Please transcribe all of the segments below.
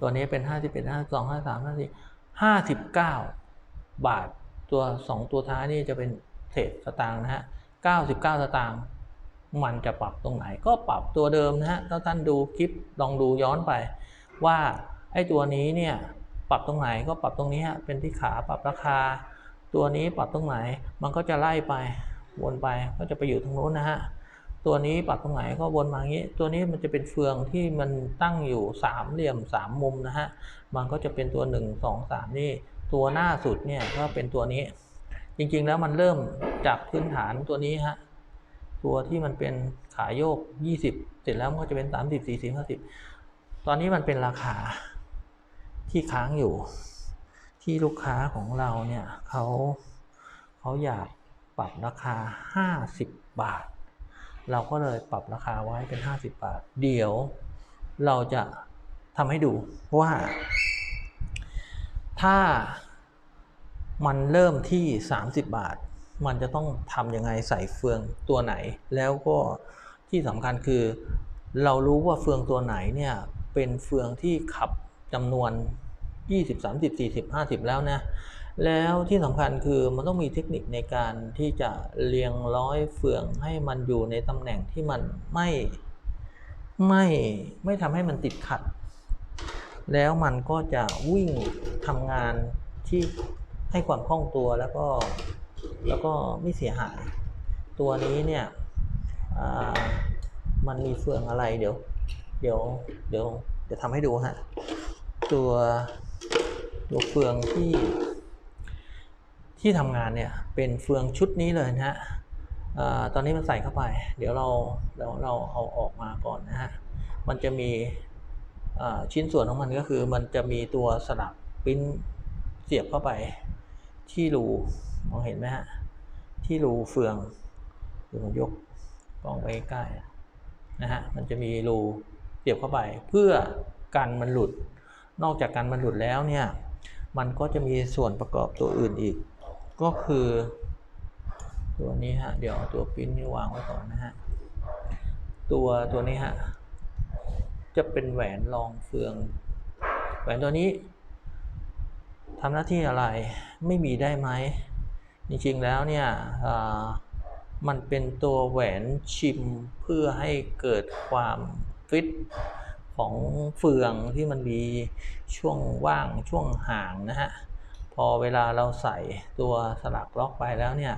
ตัวนี้เป็น 51 52 53 54 59 บาทตัว 2 ตัวท้ายนี่จะเป็นเศษสตางค์นะฮะ 99 สตางค์มันจะปรับตรงไหนก็ปรับตัวเดิมนะฮะถ้าท่านดูคลิปลองดูย้อนไป ว่าไอ้ตัวนี้เนี่ยปรับตรงไหนก็ปรับตรงนี้ฮะเป็นที่ขาปรับราคา ตัวนี้ปรับตรงไหนมันก็จะไล่ไปวนไปก็จะไปอยู่ตรงโน้นนะฮะ ตัวนี้ปรับตรงไหนก็วนมาอย่างนี้ ตัวนี้มันจะเป็นเฟืองที่มันตั้งอยู่สามเหลี่ยมสามมุมนะฮะ มันก็จะเป็นตัวหนึ่งสองสามนี่ ตัวหน้าสุดเนี่ยก็เป็นตัวนี้ จริงๆแล้วมันเริ่มจากพื้นฐานตัวนี้ฮะ ตัวที่มันเป็นขาโยก 20 เสร็จแล้วมันก็จะเป็น30 40 50 ตอนนี้มันเป็นราคาที่ค้างอยู่ ที่ลูกค้าของเราเนี่ยเขาเขาอยากปรับราคา 50 บาท เราก็เลยปรับราคาไว้เป็น 50 บาท เดี๋ยวเราจะทำให้ดูว่า ถ้ามันเริ่มที่ 30 บาท มันจะต้องทำยังไงใส่เฟืองตัวไหน แล้วก็ที่สำคัญคือ เรารู้ว่าเฟืองตัวไหนเนี่ยเป็นเฟืองที่ขับจำนวน 20 30 40 50 แล้วนะ แล้วที่สำคัญคือมันต้องมีเทคนิคในการที่จะเรียงร้อยเฟืองให้มันอยู่ในตำแหน่งที่มันไม่ไม่ไม่ทำให้มันติดขัด แล้วมันก็จะวิ่งทำงานที่ให้ความคล่องตัวแล้วก็แล้วก็ไม่เสียหาย ตัวนี้เนี่ยมันมีเฟืองอะไรเดี๋ยว เดี๋ยวเดี๋ยวเดี๋ยวทำให้ดูฮะตัวตัวเฟืองที่ ที่ทำงานเนี่ยเป็นเฟืองชุดนี้เลยนะฮะตอนนี้มันใส่เข้าไป เดี๋ยวเราเราเราเอาออกมาก่อนนะฮะ มันจะมีชิ้นส่วนของมันก็คือมันจะมีตัวสลักปิ้นเสียบเข้าไป ที่รูมองเห็นไหมฮะ ที่รูเฟืองเดี๋ยวผมยกกล้องไปใกล้นะฮะ มันจะมีรูเสียบเข้าไป เพื่อกันมันหลุด นอกจากกันมันหลุดแล้วเนี่ย มันก็จะมีส่วนประกอบตัวอื่นอีก ก็คือ ตัวนี้ฮะ เดี๋ยวตัวปิ้นนี่วางไว้ก่อนนะฮะ ตัวตัวนี้ฮะ จะเป็นแหวนรองเฟือง แหวนตัวนี้ทำหน้าที่อะไรไม่มีได้ไหม จริงๆแล้วเนี่ยมันเป็นตัวแหวนชิมเพื่อให้เกิดความฟิตของเฟืองที่มันมีช่วงว่างช่วงห่างนะฮะ พอเวลาเราใส่ตัวสลักล็อกไปแล้วเนี่ย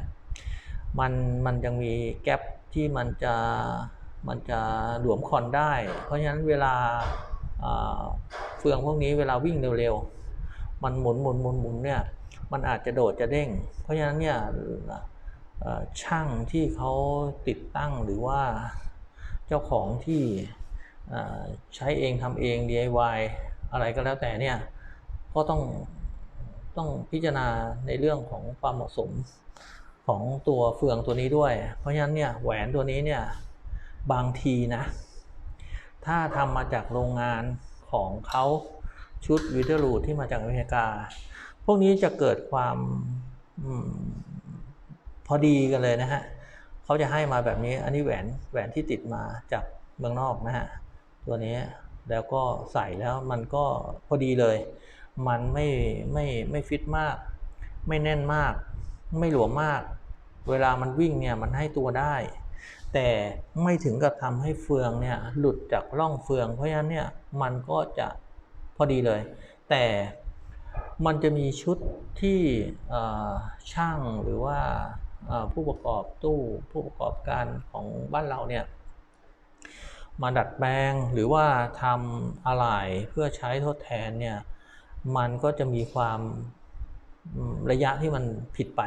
มันมันยังมีแกลบที่มันจะมันจะหลวมคอนได้ เพราะฉะนั้นเวลาเฟืองพวกนี้เวลาวิ่งเร็วๆ มันหมุนหมุนหมุนหมุนเนี่ยมันอาจจะโดดจะเด้ง เพราะฉะนั้นเนี่ยช่างที่เขาติดตั้งหรือว่าเจ้าของที่ใช้เองทำเอง DIY อะไรก็แล้วแต่เนี่ยก็ต้อง ต้องพิจารณาในเรื่องของความเหมาะสมของตัวเฟืองตัวนี้ด้วย เพราะฉะนั้นเนี่ยแหวนตัวนี้เนี่ยบางทีนะ ถ้าทำมาจากโรงงานของเขาชุดวิเทอร์รูที่มาจากอเมริกา พวกนี้จะเกิดความอมพอดีกันเลยนะฮะเขาจะให้มาแบบนี้ อันนี้แหวนแหวนที่ติดมาจากเมืองนอกนะฮะตัวนี้แล้วก็ใส่แล้วมันก็พอดีเลย มันไม่ไม่ไม่ฟิตมาก ไม่แน่นมาก ไม่หลวมมาก เวลามันวิ่งเนี่ยมันให้ตัวได้ แต่ไม่ถึงกับทำให้เฟืองเนี่ยหลุดจากร่องเฟือง เพราะฉะนั้นเนี่ยมันก็จะพอดีเลย แต่มันจะมีชุดที่ช่างหรือว่าผู้ประกอบตู้ผู้ประกอบการของบ้านเราเนี่ยมาดัดแปลงหรือว่าทำอะไหล่เพื่อใช้ทดแทนเนี่ย มันก็จะมีความระยะที่มันผิดไป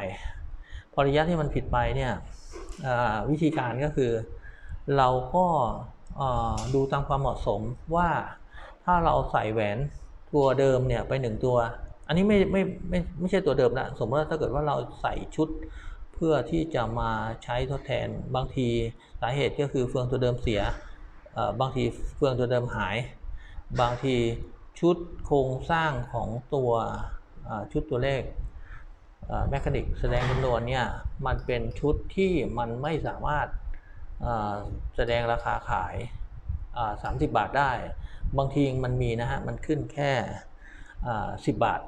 พอระยะที่มันผิดไปเนี่ยวิธีการก็คือเราก็ดูตามความเหมาะสมว่าถ้าเราใส่แหวนตัวเดิมเนี่ยไปหนึ่งตัว อันนี้ไม่ไม่ไม่ไม่ใช่ตัวเดิมละสมมติว่าถ้าเกิดว่าเราใส่ชุดเพื่อที่จะมาใช้ทดแทนบางทีสาเหตุก็คือเฟืองตัวเดิมเสียบางทีเฟืองตัวเดิมหาย บางที ชุดโครงสร้างของตัวชุดตัวเลขแมคานิกแสดงจำนวนเนี่ยมันเป็นชุดที่มันไม่สามารถแสดงราคาขาย 30 บาทได้ บางทีมันมีนะฮะ มันขึ้นแค่ 10 บาท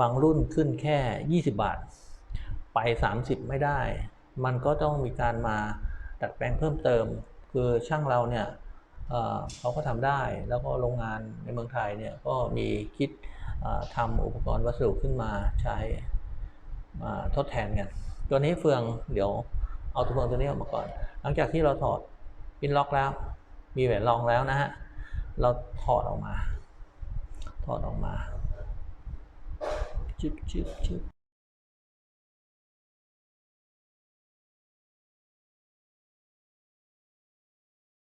บางรุ่นขึ้นแค่ 20 บาท ไป 30 ไม่ได้ มันก็ต้องมีการมาดัดแปลงเพิ่มเติม คือช่างเราเนี่ย เขาก็ทำได้แล้วก็โรงงานในเมืองไทยเนี่ยก็มีคิดอ่าทำอุปกรณ์วัสดุขึ้นมาใช้มาทดแทนกันตัวนี้เฟืองเดี๋ยวเอาตัวเฟืองตัวนี้ออกมาก่อน หลังจากที่เราถอดปินล็อกแล้ว มีแหวนรองแล้วนะฮะเราถอดออกมา ถอดออกมาชึบชึบชึบ